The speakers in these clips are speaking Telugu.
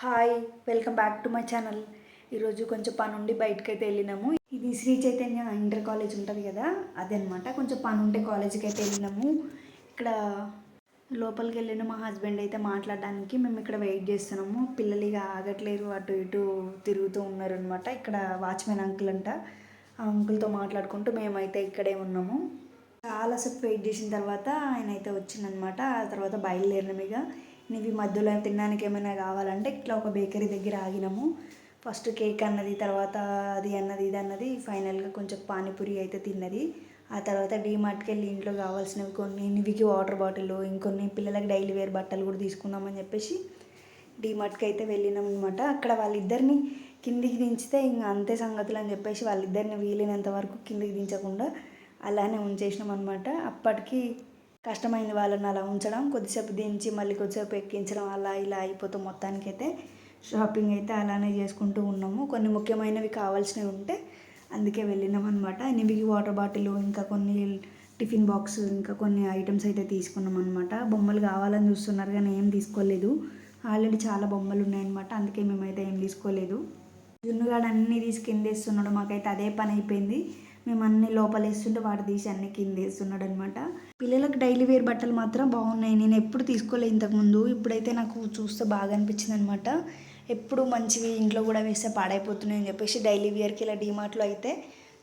Hi welcome back to my channel. ఈరోజు కొంచెం పని ఉండి బయటకు అయితే వెళ్ళినాము. ఇది శ్రీ చైతన్య ఇంటర్ కాలేజ్ ఉంటుంది కదా అదనమాట. కొంచెం పని ఉంటే కాలేజీకి అయితే వెళ్ళినాము. ఇక్కడ లోపలికి వెళ్ళిన మా హస్బెండ్ అయితే మాట్లాడడానికి మేము ఇక్కడ వెయిట్ చేస్తున్నాము. పిల్లలు ఇక ఆగట్లేరు అటు ఇటు తిరుగుతూ ఉన్నారు అనమాట ఇక్కడ వాచ్మెన్ అంకుల్ అంట ఆ అంకుల్తో మాట్లాడుకుంటూ మేమైతే ఇక్కడే ఉన్నాము. చాలాసేపు వెయిట్ చేసిన తర్వాత ఆయన అయితే వచ్చిందనమాట ఆ తర్వాత బయలుదేరినాం ఇక నీవి మధ్యలో తినడానికి ఏమైనా కావాలంటే ఇట్లా ఒక బేకరీ దగ్గర ఆగినాము. ఫస్ట్ కేక్ అన్నది తర్వాత అది అన్నది ఇది అన్నది ఫైనల్గా కొంచెం పానీపూరి అయితే తిన్నది. ఆ తర్వాత డీమార్ట్కి వెళ్ళి ఇంట్లో కావాల్సినవి కొన్ని నివికి వాటర్ బాటిల్ ఇంకొన్ని పిల్లలకి డైలీ వేర్ బట్టలు కూడా తీసుకుందామని చెప్పేసి డీమార్ట్కి అయితే వెళ్ళినాం అనమాట అక్కడ వాళ్ళిద్దరిని కిందికి దించితే ఇంకా అంతే సంగతులు అని చెప్పేసి వాళ్ళిద్దరిని వీలైనంత వరకు కిందికి దించకుండా అలానే ఉంచేసినాం అనమాట అప్పటికి కష్టమైంది వాళ్ళని అలా ఉంచడం కొద్దిసేపు దించి మళ్ళీ కొద్దిసేపు ఎక్కించడం అలా ఇలా అయిపోతే మొత్తానికైతే షాపింగ్ అయితే అలానే చేసుకుంటూ ఉన్నాము. కొన్ని ముఖ్యమైనవి కావాల్సినవి ఉంటే అందుకే వెళ్ళినాం అనమాట ఎనిమిది వాటర్ బాటిల్ ఇంకా కొన్ని టిఫిన్ బాక్స్ ఇంకా కొన్ని ఐటమ్స్ అయితే తీసుకున్నాం అనమాట బొమ్మలు కావాలని చూస్తున్నారు కానీ ఏం తీసుకోలేదు. ఆల్రెడీ చాలా బొమ్మలు ఉన్నాయన్నమాట అందుకే మేమైతే ఏం తీసుకోలేదు. జున్నుగాడు అన్నీ తీసి కింద మాకైతే అదే పని అయిపోయింది. మేము అన్ని లోపలేస్తుంటే వాడు తీసి అన్ని కింద వేస్తున్నాడు అనమాట పిల్లలకు డైలీ వేర్ బట్టలు మాత్రం బాగున్నాయి. నేను ఎప్పుడు తీసుకోలేదు ఇంతకుముందు. ఇప్పుడైతే నాకు చూస్తే బాగా అనిపించింది అనమాట ఎప్పుడు మంచివి ఇంట్లో కూడా వేస్తే పాడైపోతున్నాయి అని చెప్పేసి డైలీ వేర్కి ఇలా డీమార్ట్లో అయితే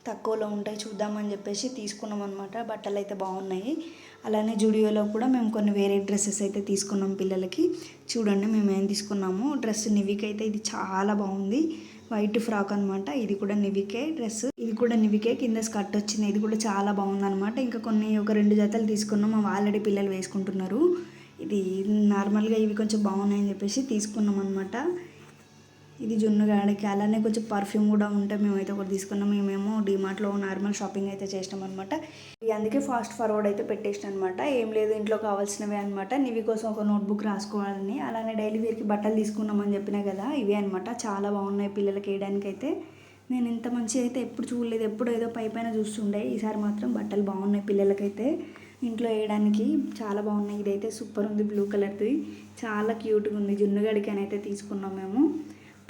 తక్కువలో ఉంటాయి చూద్దామని చెప్పేసి తీసుకున్నాం అనమాట బట్టలు అయితే బాగున్నాయి. అలానే జుడియోలో కూడా మేము కొన్ని వేరే డ్రెస్సెస్ అయితే తీసుకున్నాం పిల్లలకి. చూడండి మేము ఏం తీసుకున్నాము. డ్రెస్ నివికి అయితే ఇది చాలా బాగుంది. వైట్ ఫ్రాక్ అనమాట ఇది కూడా నివికే డ్రెస్. ఇది కూడా నివికే కింద స్కర్ట్ వచ్చింది. ఇది కూడా చాలా బాగుంది అనమాట ఇంకా కొన్ని ఒక రెండు జతలు తీసుకున్నాం. అవి ఆల్రెడీ పిల్లలు వేసుకుంటున్నారు. ఇది నార్మల్గా ఇవి కొంచెం బాగున్నాయని చెప్పేసి తీసుకున్నాం అనమాట ఇది జున్నుగాడికి అలానే కొంచెం పర్ఫ్యూమ్ కూడా ఉంటే మేమైతే ఒకటి తీసుకున్నాం. మేమేమో డిమార్ట్లో నార్మల్ షాపింగ్ అయితే చేసినాం అనమాట అందుకే ఫాస్ట్ ఫార్వర్డ్ అయితే పెట్టేసిన అనమాట ఏం లేదు ఇంట్లో కావాల్సినవి అనమాట నీవి కోసం ఒక నోట్బుక్ రాసుకోవాలని. అలానే డైలీ వేర్కి బట్టలు తీసుకున్నామని చెప్పినా కదా ఇవే అనమాట చాలా బాగున్నాయి పిల్లలకి వేయడానికి అయితే నేను ఇంత మంచి అయితే ఎప్పుడు చూడలేదు. ఎప్పుడు ఏదో పై పైన చూస్తుండే. ఈసారి మాత్రం బట్టలు బాగున్నాయి పిల్లలకైతే. ఇంట్లో వేయడానికి చాలా బాగున్నాయి. ఇదైతే సూపర్ ఉంది బ్లూ కలర్ది చాలా క్యూట్గా ఉంది. జున్నుగడికి అని అయితే తీసుకున్నాం మేము.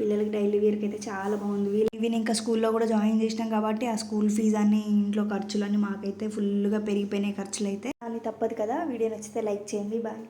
పిల్లలకి డైలీ వేర్కి అయితే చాలా బాగుంది. వీళ్ళు ఇవి ఇంకా స్కూల్లో కూడా జాయిన్ చేసినాం కాబట్టి ఆ స్కూల్ ఫీజు అన్ని ఇంట్లో ఖర్చులన్నీ మాకైతే ఫుల్గా పెరిగిపోయినాయి ఖర్చులు అయితే అది తప్పదు కదా వీడియో నచ్చితే లైక్ చేయండి. బాయ్.